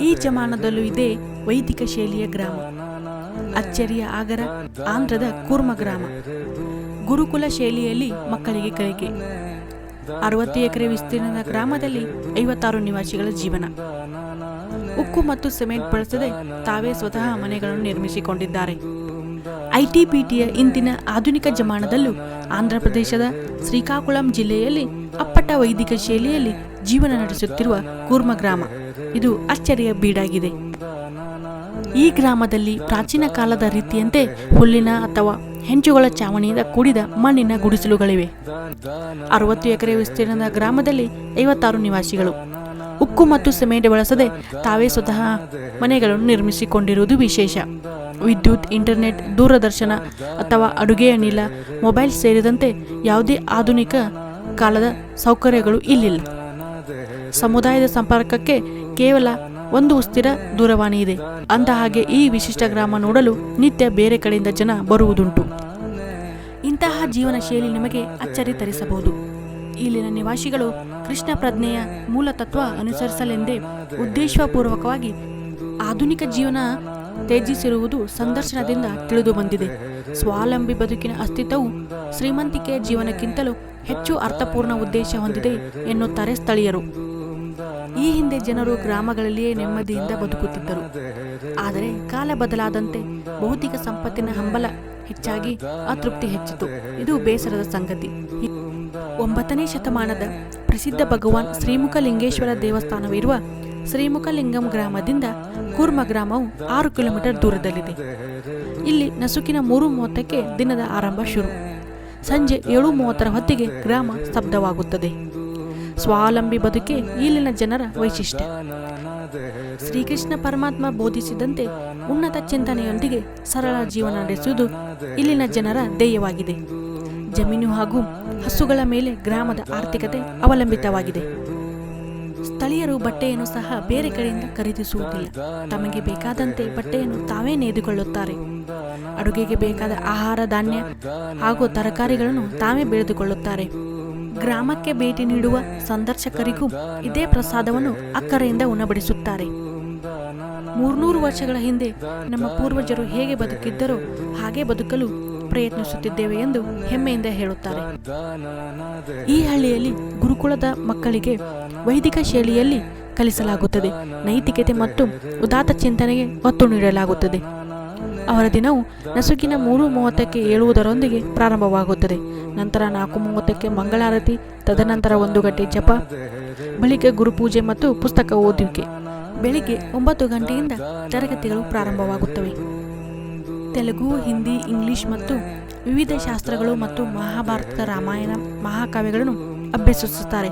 ಈ ಜಮಾನದಲ್ಲೂ ಇದೆ ವೈದಿಕ ಶೈಲಿಯ ಗ್ರಾಮ. ಅಚ್ಚರಿಯ ಆಗರ, ಆಂಧ್ರದ ಕೂರ್ಮ ಗ್ರಾಮ. ಗುರುಕುಲ ಶೈಲಿಯಲ್ಲಿ ಮಕ್ಕಳಿಗೆ ಕಲಿಕೆ. ಅರವತ್ತು ಎಕರೆ ವಿಸ್ತೀರ್ಣದ ಗ್ರಾಮದಲ್ಲಿ ಐವತ್ತಾರು ನಿವಾಸಿಗಳ ಜೀವನ. ಉಕ್ಕು ಮತ್ತು ಸಿಮೆಂಟ್ ಬಳಸದೆ ತಾವೇ ಸ್ವತಃ ಮನೆಗಳನ್ನು ನಿರ್ಮಿಸಿಕೊಂಡಿದ್ದಾರೆ. ಐಟಿಬಿಟಿಯ ಇಂದಿನ ಆಧುನಿಕ ಜಮಾನದಲ್ಲೂ ಆಂಧ್ರಪ್ರದೇಶದ ಶ್ರೀಕಾಕುಳಂ ಜಿಲ್ಲೆಯಲ್ಲಿ ಅಪ್ಪಟ ವೈದಿಕ ಶೈಲಿಯಲ್ಲಿ ಜೀವನ ನಡೆಸುತ್ತಿರುವ ಕೂರ್ಮ ಗ್ರಾಮ. ಇದು ಅಚ್ಚರಿಯ ಬೀಡಾಗಿದೆ. ಈ ಗ್ರಾಮದಲ್ಲಿ ಪ್ರಾಚೀನ ಕಾಲದ ರೀತಿಯಂತೆ ಹುಲ್ಲಿನ ಅಥವಾ ಹೆಂಚುಗಳ ಚಾವಣಿಯಿಂದ ಕೂಡಿದ ಮಣ್ಣಿನ ಗುಡಿಸಲುಗಳಿವೆ. ಅರವತ್ತು ಎಕರೆ ವಿಸ್ತೀರ್ಣದ ಗ್ರಾಮದಲ್ಲಿ ಐವತ್ತಾರು ನಿವಾಸಿಗಳು. ಉಕ್ಕು ಮತ್ತು ಸಿಮೆಂಟ್ ಬಳಸದೆ ತಾವೇ ಸ್ವತಃ ಮನೆಗಳನ್ನು ನಿರ್ಮಿಸಿಕೊಂಡಿರುವುದು ವಿಶೇಷ. ವಿದ್ಯುತ್, ಇಂಟರ್ನೆಟ್, ದೂರದರ್ಶನ ಅಥವಾ ಅಡುಗೆ ಅನಿಲ ಮೊಬೈಲ್ ಸೇರಿದಂತೆ ಯಾವುದೇ ಆಧುನಿಕ ಕಾಲದ ಸೌಕರ್ಯಗಳು ಇಲ್ಲಿಲ್ಲ. ಸಮುದಾಯದ ಸಂಪರ್ಕಕ್ಕೆ ಕೇವಲ ಒಂದು ಉಸ್ತಿರ ದೂರವಾಣಿ ಇದೆ. ಅಂದ ಹಾಗೆ ಈ ವಿಶಿಷ್ಟ ಗ್ರಾಮ ನೋಡಲು ನಿತ್ಯ ಬೇರೆ ಕಡೆಯಿಂದ ಜನ ಬರುವುದುಂಟು. ಇಂತಹ ಜೀವನ ಶೈಲಿ ನಿಮಗೆ ಅಚ್ಚರಿ ತರಿಸಬಹುದು. ಇಲ್ಲಿನ ನಿವಾಸಿಗಳು ಕೃಷ್ಣ ಪ್ರಜ್ಞೆಯ ಮೂಲ ತತ್ವ ಅನುಸರಿಸಲೆಂದೇ ಉದ್ದೇಶಪೂರ್ವಕವಾಗಿ ಆಧುನಿಕ ಜೀವನ ತ್ಯಜಿಸಿರುವುದು ಸಂದರ್ಶನದಿಂದ ತಿಳಿದು ಬಂದಿದೆ. ಸ್ವಾವಲಂಬಿ ಬದುಕಿನ ಅಸ್ತಿತ್ವವು ಶ್ರೀಮಂತಿಕೆಯ ಜೀವನಕ್ಕಿಂತಲೂ ಹೆಚ್ಚು ಅರ್ಥಪೂರ್ಣ ಉದ್ದೇಶ ಹೊಂದಿದೆ ಎನ್ನುತ್ತಾರೆ ಸ್ಥಳೀಯರು. ಈ ಹಿಂದೆ ಜನರು ಗ್ರಾಮಗಳಲ್ಲಿಯೇ ನೆಮ್ಮದಿಯಿಂದ ಬದುಕುತ್ತಿದ್ದರು. ಆದರೆ ಕಾಲ ಬದಲಾದಂತೆ ಭೌತಿಕ ಸಂಪತ್ತಿನ ಹಂಬಲ ಹೆಚ್ಚಾಗಿ ಅತೃಪ್ತಿ ಹೆಚ್ಚಿತು. ಇದು ಬೇಸರದ ಸಂಗತಿ. ಒಂಬತ್ತನೇ ಶತಮಾನದ ಪ್ರಸಿದ್ಧ ಭಗವಾನ್ ಶ್ರೀಮುಖಲಿಂಗೇಶ್ವರ ದೇವಸ್ಥಾನವಿರುವ ಶ್ರೀಮುಖಲಿಂಗಂ ಗ್ರಾಮದಿಂದ ಕೂರ್ಮ ಗ್ರಾಮವು ಆರು ಕಿಲೋಮೀಟರ್ ದೂರದಲ್ಲಿದೆ. ಇಲ್ಲಿ ನಸುಕಿನ ಮೂರು ಮೂವತ್ತಕ್ಕೆ ದಿನದ ಆರಂಭ ಶುರು. ಸಂಜೆ ಏಳು ಮೂವತ್ತರ ಹೊತ್ತಿಗೆ ಗ್ರಾಮ ಸ್ತಬ್ಧವಾಗುತ್ತದೆ. ಸ್ವಾವಲಂಬಿ ಬದುಕೆ ಇಲ್ಲಿನ ಜನರ ವೈಶಿಷ್ಟ್ಯ. ಶ್ರೀಕೃಷ್ಣ ಪರಮಾತ್ಮ ಬೋಧಿಸಿದಂತೆ ಉನ್ನತ ಚಿಂತನೆಯೊಂದಿಗೆ ಸರಳ ಜೀವನ ನಡೆಸುವುದು ಇಲ್ಲಿನ ಜನರ ಧ್ಯೇಯವಾಗಿದೆ. ಜಮೀನು ಹಾಗೂ ಹಸುಗಳ ಮೇಲೆ ಗ್ರಾಮದ ಆರ್ಥಿಕತೆ ಅವಲಂಬಿತವಾಗಿದೆ. ಸ್ಥಳೀಯರು ಬಟ್ಟೆಯನ್ನು ಸಹ ಬೇರೆ ಕಡೆಯಿಂದ ಖರೀದಿಸುವುದಿಲ್ಲ. ತಮಗೆ ಬೇಕಾದಂತೆ ಬಟ್ಟೆಯನ್ನು ತಾವೇ ನೇದುಕೊಳ್ಳುತ್ತಾರೆ. ಅಡುಗೆಗೆ ಬೇಕಾದ ಆಹಾರ, ಧಾನ್ಯ ಹಾಗೂ ತರಕಾರಿಗಳನ್ನು ತಾವೇ ಬೆಳೆದುಕೊಳ್ಳುತ್ತಾರೆ. ಗ್ರಾಮಕ್ಕೆ ಭೇಟಿ ನೀಡುವ ಸಂದರ್ಶಕರಿಗೂ ಇದೇ ಪ್ರಸಾದವನ್ನು ಅಕ್ಕರೆಯಿಂದ ಉಣಬಡಿಸುತ್ತಾರೆ. ಮೂರ್ನೂರು ವರ್ಷಗಳ ಹಿಂದೆ ನಮ್ಮ ಪೂರ್ವಜರು ಹೇಗೆ ಬದುಕಿದ್ದರೋ ಹಾಗೆ ಬದುಕಲು ಪ್ರಯತ್ನಿಸುತ್ತಿದ್ದೇವೆ ಎಂದು ಹೆಮ್ಮೆಯಿಂದ ಹೇಳುತ್ತಾರೆ. ಈ ಹಳ್ಳಿಯಲ್ಲಿ ಗುರುಕುಲದ ಮಕ್ಕಳಿಗೆ ವೈದಿಕ ಶೈಲಿಯಲ್ಲಿ ಕಲಿಸಲಾಗುತ್ತದೆ. ನೈತಿಕತೆ ಮತ್ತು ಉದಾತ್ತ ಚಿಂತನೆಗೆ ಒತ್ತು ನೀಡಲಾಗುತ್ತದೆ. ಅವರ ದಿನವು ನಸುಕಿನ ಮೂರು ಮೂವತ್ತಕ್ಕೆ ಏಳುವುದರೊಂದಿಗೆ ಪ್ರಾರಂಭವಾಗುತ್ತದೆ. ನಂತರ ನಾಲ್ಕು ಮೂವತ್ತಕ್ಕೆ ಮಂಗಳಾರತಿ, ತದನಂತರ ಒಂದು ಗಂಟೆ ಜಪ, ಬಳಿಕ ಗುರುಪೂಜೆ ಮತ್ತು ಪುಸ್ತಕ ಓದುವಿಕೆ. ಬೆಳಿಗ್ಗೆ ಒಂಬತ್ತು ಗಂಟೆಯಿಂದ ತರಗತಿಗಳು ಪ್ರಾರಂಭವಾಗುತ್ತವೆ. ತೆಲುಗು, ಹಿಂದಿ, ಇಂಗ್ಲಿಷ್ ಮತ್ತು ವಿವಿಧ ಶಾಸ್ತ್ರಗಳು ಮತ್ತು ಮಹಾಭಾರತದ ರಾಮಾಯಣ ಮಹಾಕಾವ್ಯಗಳನ್ನು ಅಭ್ಯಸಿಸುತ್ತಾರೆ.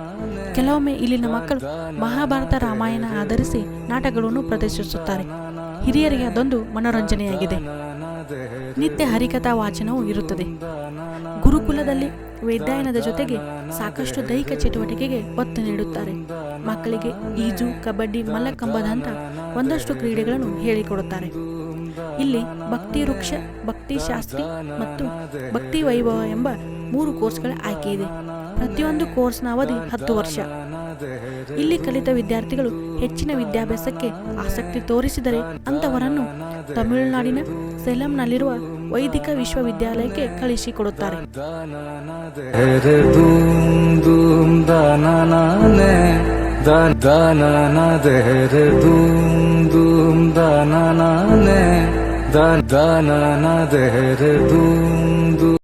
ಕೆಲವೊಮ್ಮೆ ಇಲ್ಲಿನ ಮಕ್ಕಳು ಮಹಾಭಾರತ ರಾಮಾಯಣ ಆಧರಿಸಿ ನಾಟಕಗಳನ್ನು ಪ್ರದರ್ಶಿಸುತ್ತಾರೆ. ಹಿರಿಯರಿಗೆ ಅದೊಂದು ಮನೋರಂಜನೆಯಾಗಿದೆ. ನಿತ್ಯ ಹರಿಕಥಾ ವಾಚನವೂ ಇರುತ್ತದೆ. ಗುರುಕುಲದಲ್ಲಿ ವೇದಾಯನದ ಜೊತೆಗೆ ಸಾಕಷ್ಟು ದೈಹಿಕ ಚಟುವಟಿಕೆಗೆ ಒತ್ತು ನೀಡುತ್ತಾರೆ. ಮಕ್ಕಳಿಗೆ ಈಜು, ಕಬಡ್ಡಿ ಮಲ್ಲಕಂಬದಂಥ ಒಂದಷ್ಟು ಕ್ರೀಡೆಗಳನ್ನು ಹೇಳಿಕೊಡುತ್ತಾರೆ. ಇಲ್ಲಿ ಭಕ್ತಿ ವೃಕ್ಷ, ಭಕ್ತಿ ಶಾಸ್ತ್ರಿ ಮತ್ತು ಭಕ್ತಿ ವೈಭವ ಎಂಬ ಮೂರು ಕೋರ್ಸ್ಗಳ ಆಯ್ಕೆ ಇದೆ. ಪ್ರತಿಯೊಂದು ಕೋರ್ಸ್ನ ಅವಧಿ ಹತ್ತು ವರ್ಷ. ಇಲ್ಲಿ ಕಲಿತ ವಿದ್ಯಾರ್ಥಿಗಳು ಹೆಚ್ಚಿನ ವಿದ್ಯಾಭ್ಯಾಸಕ್ಕೆ ಆಸಕ್ತಿ ತೋರಿಸಿದರೆ ಅಂತವರನ್ನು ತಮಿಳುನಾಡಿನ ಸೇಲಂನಲ್ಲಿರುವ ವೈದಿಕ ವಿಶ್ವವಿದ್ಯಾಲಯಕ್ಕೆ ಕಳಿಸಿಕೊಡುತ್ತಾರೆ. ಧೂಮ್ ಧೂಮ್